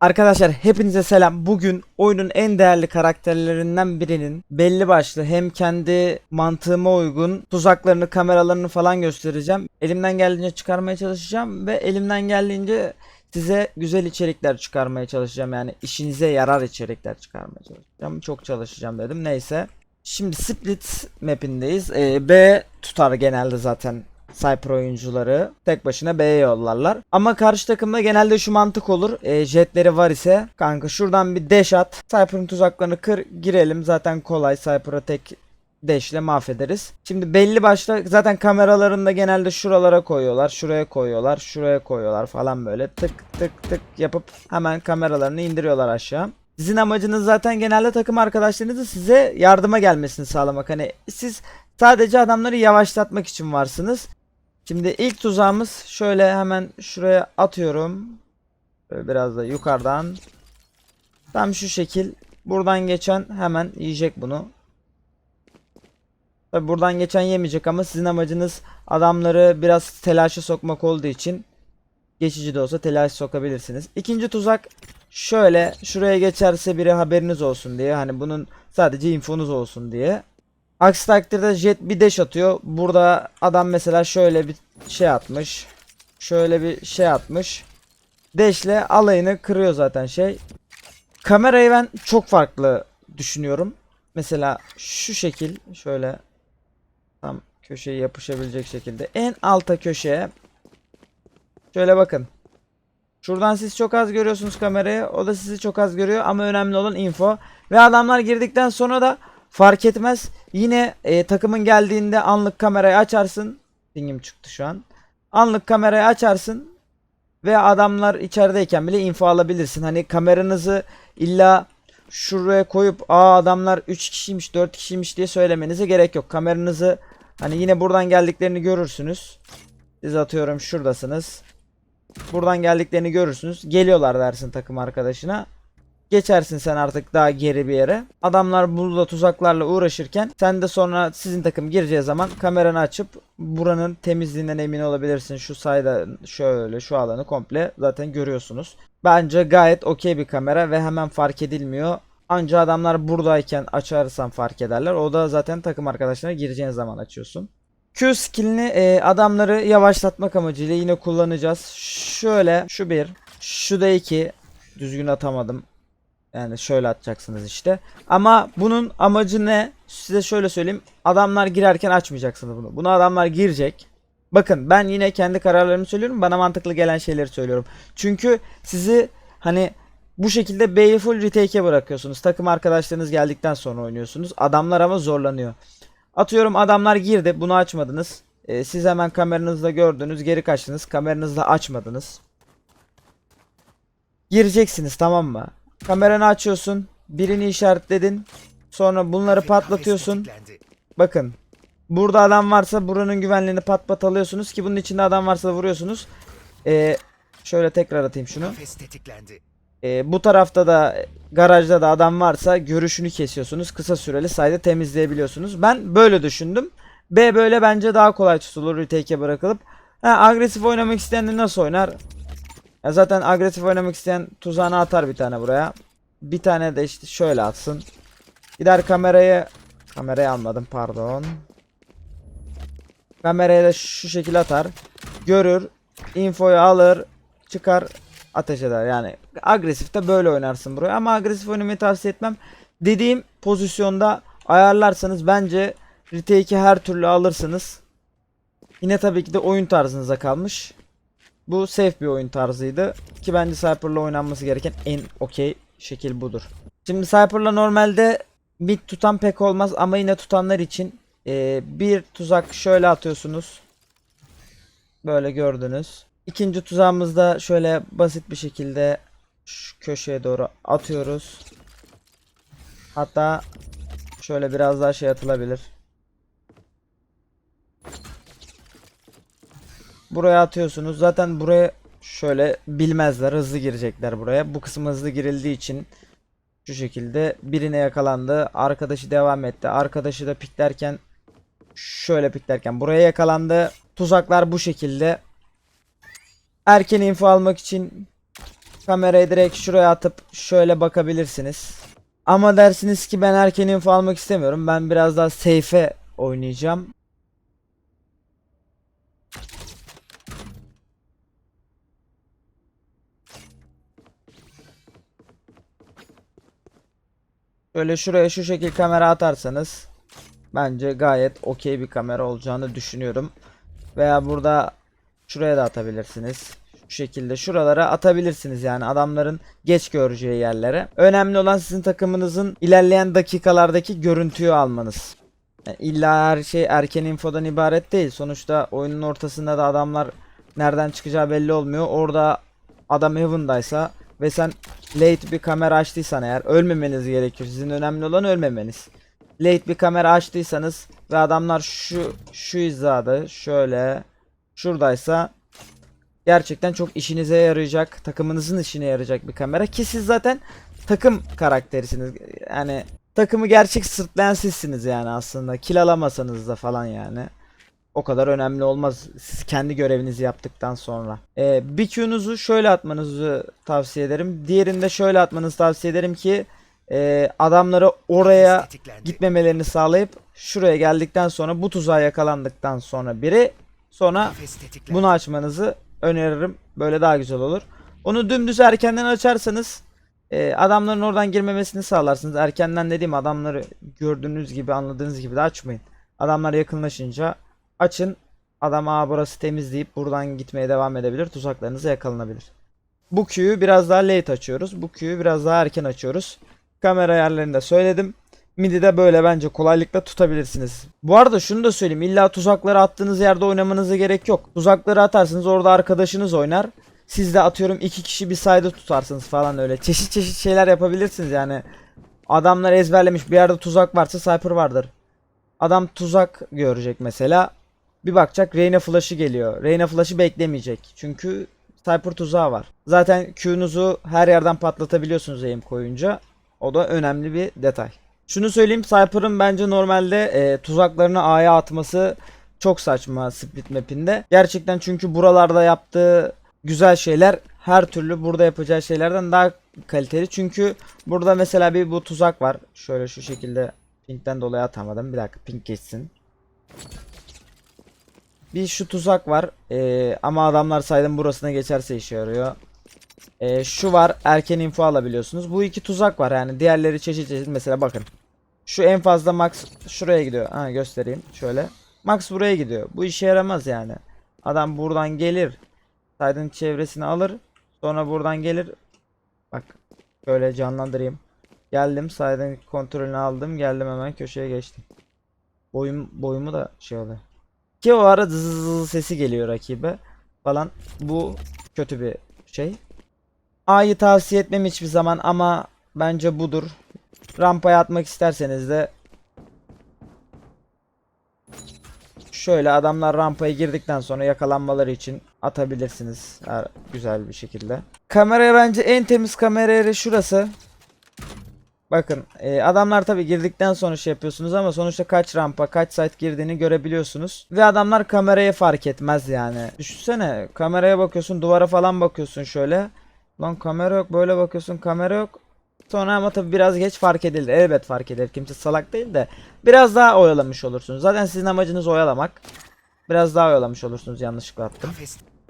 Arkadaşlar hepinize selam. Bugün oyunun en değerli karakterlerinden birinin belli başlı hem kendi mantığıma uygun tuzaklarını, kameralarını falan göstereceğim. Elimden geldiğince çıkarmaya çalışacağım ve elimden geldiğince size güzel içerikler çıkarmaya çalışacağım. Yani işinize yarar içerikler çıkarmaya çalışacağım. Çok çalışacağım dedim. Neyse. Şimdi Split map'indeyiz. Ee, B tutar genelde zaten Cypher oyuncuları tek başına B'ye yollarlar. Ama karşı takımda genelde şu mantık olur. E, jetleri var ise kanka şuradan bir dash at. Cypher'ın tuzaklarını kır girelim. Zaten kolay Cypher'ı tek dash'le mahvederiz. Şimdi belli başlı zaten kameralarını da genelde şuralara koyuyorlar. Şuraya koyuyorlar. Şuraya koyuyorlar falan böyle. Tık tık tık yapıp hemen kameralarını indiriyorlar aşağı. Sizin amacınız zaten genelde takım arkadaşlarınızın size yardıma gelmesini sağlamak. Hani siz sadece adamları yavaşlatmak için varsınız. Şimdi ilk tuzağımız şöyle hemen şuraya atıyorum. Böyle biraz da yukarıdan. Tam şu şekil. Buradan geçen hemen yiyecek bunu. Tabi buradan geçen yemeyecek ama sizin amacınız adamları biraz telaşa sokmak olduğu için geçici de olsa telaş sokabilirsiniz. İkinci tuzak şöyle şuraya geçerse biri haberiniz olsun diye hani bunun sadece infonuz olsun diye. Aksi takdirde jet bir dash atıyor. Burada adam mesela şöyle bir şey atmış. Şöyle bir şey atmış. Dash'le alayını kırıyor zaten şey. Kamerayı ben çok farklı düşünüyorum. Mesela şu şekil şöyle tam köşeye yapışabilecek şekilde en alta köşeye şöyle bakın. Şuradan siz çok az görüyorsunuz kamerayı. O da sizi çok az görüyor ama önemli olan info. Ve adamlar girdikten sonra da fark etmez. Yine e, takımın geldiğinde anlık kamerayı açarsın. Pingim çıktı şu an. Anlık kamerayı açarsın. Ve adamlar içerideyken bile info alabilirsin. Hani kameranızı illa şuraya koyup aa adamlar 3 kişiymiş 4 kişiymiş diye söylemenize gerek yok. Kameranızı hani yine buradan geldiklerini görürsünüz. Siz atıyorum şuradasınız. Buradan geldiklerini görürsünüz. Geliyorlar dersin takım arkadaşına. Geçersin sen artık daha geri bir yere. Adamlar burada tuzaklarla uğraşırken sen de sonra sizin takım gireceği zaman kameranı açıp buranın temizliğinden emin olabilirsin. Şu sayda şöyle şu alanı komple zaten görüyorsunuz. Bence gayet okey bir kamera ve hemen fark edilmiyor. Anca adamlar buradayken açarsan fark ederler. O da zaten takım arkadaşlarına gireceğin zaman açıyorsun. Q skillini e, adamları yavaşlatmak amacıyla yine kullanacağız. Şöyle şu bir, şu da iki. Düzgün atamadım. Yani şöyle atacaksınız işte. Ama bunun amacı ne? Size şöyle söyleyeyim. Adamlar girerken açmayacaksınız bunu. Bunu adamlar girecek. Bakın ben yine kendi kararlarımı söylüyorum. Bana mantıklı gelen şeyleri söylüyorum. Çünkü sizi hani bu şekilde B'yi full retake'e bırakıyorsunuz. Takım arkadaşlarınız geldikten sonra oynuyorsunuz. Adamlar ama zorlanıyor. Atıyorum adamlar girdi. Bunu açmadınız. Ee, siz hemen kameranızda gördünüz. Geri kaçtınız. Kameranızda açmadınız. Gireceksiniz tamam mı? Kameranı açıyorsun. Birini işaretledin. Sonra bunları patlatıyorsun. Bakın. Burada adam varsa buranın güvenliğini pat pat alıyorsunuz ki bunun içinde adam varsa vuruyorsunuz. Ee, şöyle tekrar atayım şunu. Ee, bu tarafta da garajda da adam varsa görüşünü kesiyorsunuz. Kısa süreli sayede temizleyebiliyorsunuz. Ben böyle düşündüm. B böyle bence daha kolay tutulur retake'e bırakılıp. Ha, agresif oynamak isteyen de nasıl oynar? Ya zaten agresif oynamak isteyen tuzağını atar bir tane buraya. Bir tane de işte şöyle atsın. Gider kamerayı kamerayı almadım pardon. Kamerayı da şu şekilde atar. Görür, infoyu alır, çıkar, ateş eder. Yani agresif de böyle oynarsın buraya ama agresif oynamayı tavsiye etmem. Dediğim pozisyonda ayarlarsanız bence retake'i her türlü alırsınız. Yine tabii ki de oyun tarzınıza kalmış. Bu safe bir oyun tarzıydı. Ki bence Cypher'la oynanması gereken en okey şekil budur. Şimdi Cypher'la normalde mid tutan pek olmaz ama yine tutanlar için eee, bir tuzak şöyle atıyorsunuz. Böyle gördünüz. İkinci tuzağımızda şöyle basit bir şekilde şu köşeye doğru atıyoruz. Hatta şöyle biraz daha şey atılabilir. Buraya atıyorsunuz. Zaten buraya şöyle bilmezler. Hızlı girecekler buraya. Bu kısım hızlı girildiği için şu şekilde birine yakalandı. Arkadaşı devam etti. Arkadaşı da piklerken şöyle piklerken buraya yakalandı. Tuzaklar bu şekilde. Erken info almak için kamerayı direkt şuraya atıp şöyle bakabilirsiniz. Ama dersiniz ki ben erken info almak istemiyorum. Ben biraz daha safe'e oynayacağım. Böyle şuraya şu şekil kamera atarsanız bence gayet okey bir kamera olacağını düşünüyorum. Veya burada şuraya da atabilirsiniz. Şu şekilde şuralara atabilirsiniz yani adamların geç göreceği yerlere. Önemli olan sizin takımınızın ilerleyen dakikalardaki görüntüyü almanız. Yani illa her şey erken infodan ibaret değil. Sonuçta oyunun ortasında da adamlar nereden çıkacağı belli olmuyor. Orada adam Heaven'daysa ve sen late bir kamera açtıysan eğer ölmemeniz gerekiyor. Sizin önemli olan ölmemeniz. Late bir kamera açtıysanız ve adamlar şu şu hizada şöyle şuradaysa gerçekten çok işinize yarayacak, takımınızın işine yarayacak bir kamera ki siz zaten takım karakterisiniz. Yani takımı gerçek sırtlayan sizsiniz yani aslında. Kill alamasanız da falan yani. O kadar önemli olmaz siz kendi görevinizi yaptıktan sonra. Ee, bir Q'nuzu şöyle atmanızı tavsiye ederim. Diğerinde şöyle atmanızı tavsiye ederim ki e, adamları oraya gitmemelerini sağlayıp şuraya geldikten sonra bu tuzağa yakalandıktan sonra biri sonra bunu açmanızı öneririm. Böyle daha güzel olur. Onu dümdüz erkenden açarsanız e, adamların oradan girmemesini sağlarsınız. Erkenden dediğim adamları gördüğünüz gibi anladığınız gibi de açmayın. Adamlar yakınlaşınca açın. Adam aa burası temiz deyip buradan gitmeye devam edebilir. Tuzaklarınıza yakalanabilir. Bu Q'yu biraz daha late açıyoruz. Bu Q'yu biraz daha erken açıyoruz. Kamera ayarlarını da söyledim. Midi de böyle bence kolaylıkla tutabilirsiniz. Bu arada şunu da söyleyeyim. İlla tuzakları attığınız yerde oynamanıza gerek yok. Tuzakları atarsınız orada arkadaşınız oynar. Siz de atıyorum iki kişi bir sayda tutarsınız falan öyle. Çeşit çeşit şeyler yapabilirsiniz yani. Adamlar ezberlemiş bir yerde tuzak varsa sniper vardır. Adam tuzak görecek mesela. Bir bakacak Reyna flash'ı geliyor. Reyna flash'ı beklemeyecek. Çünkü sniper tuzağı var. Zaten Q'nuzu her yerden patlatabiliyorsunuz aim koyunca. O da önemli bir detay. Şunu söyleyeyim Cypher'ın bence normalde e, tuzaklarını A'ya atması çok saçma split map'inde. Gerçekten çünkü buralarda yaptığı güzel şeyler her türlü burada yapacağı şeylerden daha kaliteli. Çünkü burada mesela bir bu tuzak var. Şöyle şu şekilde pinkten dolayı atamadım. Bir dakika pink geçsin. Bir şu tuzak var. E, ama adamlar saydım burasına geçerse işe yarıyor. E, şu var erken info alabiliyorsunuz. Bu iki tuzak var yani diğerleri çeşit çeşit mesela bakın. Şu en fazla max şuraya gidiyor. Ha göstereyim şöyle. Max buraya gidiyor. Bu işe yaramaz yani. Adam buradan gelir. Saydın çevresini alır. Sonra buradan gelir. Bak şöyle canlandırayım. Geldim saydın kontrolünü aldım. Geldim hemen köşeye geçtim. Boyum boyumu da şey oluyor. Ki o ara zız sesi geliyor rakibe falan. Bu kötü bir şey. A'yı tavsiye etmem hiçbir zaman ama bence budur. Rampaya atmak isterseniz de şöyle adamlar rampaya girdikten sonra yakalanmaları için atabilirsiniz güzel bir şekilde. Kameraya bence en temiz kamera yeri şurası. Bakın e, adamlar tabi girdikten sonra şey yapıyorsunuz ama sonuçta kaç rampa kaç site girdiğini görebiliyorsunuz. Ve adamlar kameraya fark etmez yani. Düşünsene kameraya bakıyorsun duvara falan bakıyorsun şöyle. Lan kamera yok böyle bakıyorsun kamera yok. Sonra ama tabi biraz geç fark edilir. Elbet fark edilir. Kimse salak değil de. Biraz daha oyalamış olursunuz. Zaten sizin amacınız oyalamak. Biraz daha oyalamış olursunuz yanlışlıkla attım.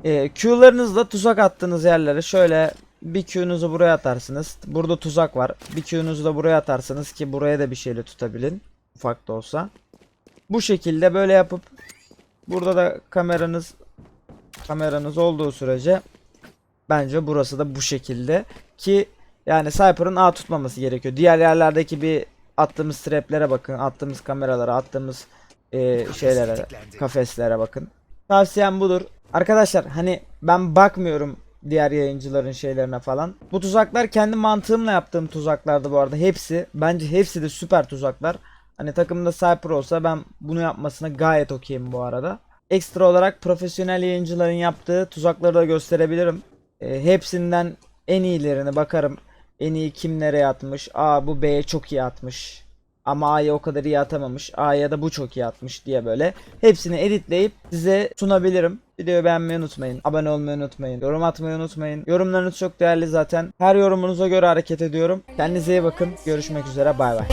Ee, Q'larınızla tuzak attığınız yerlere şöyle bir Q'nuzu buraya atarsınız. Burada tuzak var. Bir Q'nuzu da buraya atarsınız ki buraya da bir şeyle tutabilin. Ufak da olsa. Bu şekilde böyle yapıp burada da kameranız kameranız olduğu sürece bence burası da bu şekilde ki yani Cypher'ın A tutmaması gerekiyor. Diğer yerlerdeki bir attığımız traplere bakın, attığımız kameralara, attığımız e, şeylere, kafeslere bakın. Tavsiyem budur. Arkadaşlar hani ben bakmıyorum diğer yayıncıların şeylerine falan. Bu tuzaklar kendi mantığımla yaptığım tuzaklardı bu arada hepsi. Bence hepsi de süper tuzaklar. Hani takımda Cypher olsa ben bunu yapmasına gayet okeyim bu arada. Ekstra olarak profesyonel yayıncıların yaptığı tuzakları da gösterebilirim. E, hepsinden en iyilerini bakarım. En iyi kim nereye atmış? Aa bu B'ye çok iyi atmış. Ama A'ya o kadar iyi atamamış. A'ya da bu çok iyi atmış diye böyle. Hepsini editleyip size sunabilirim. Videoyu beğenmeyi unutmayın. Abone olmayı unutmayın. Yorum atmayı unutmayın. Yorumlarınız çok değerli zaten. Her yorumunuza göre hareket ediyorum. Kendinize iyi bakın. Görüşmek üzere. Bay bay.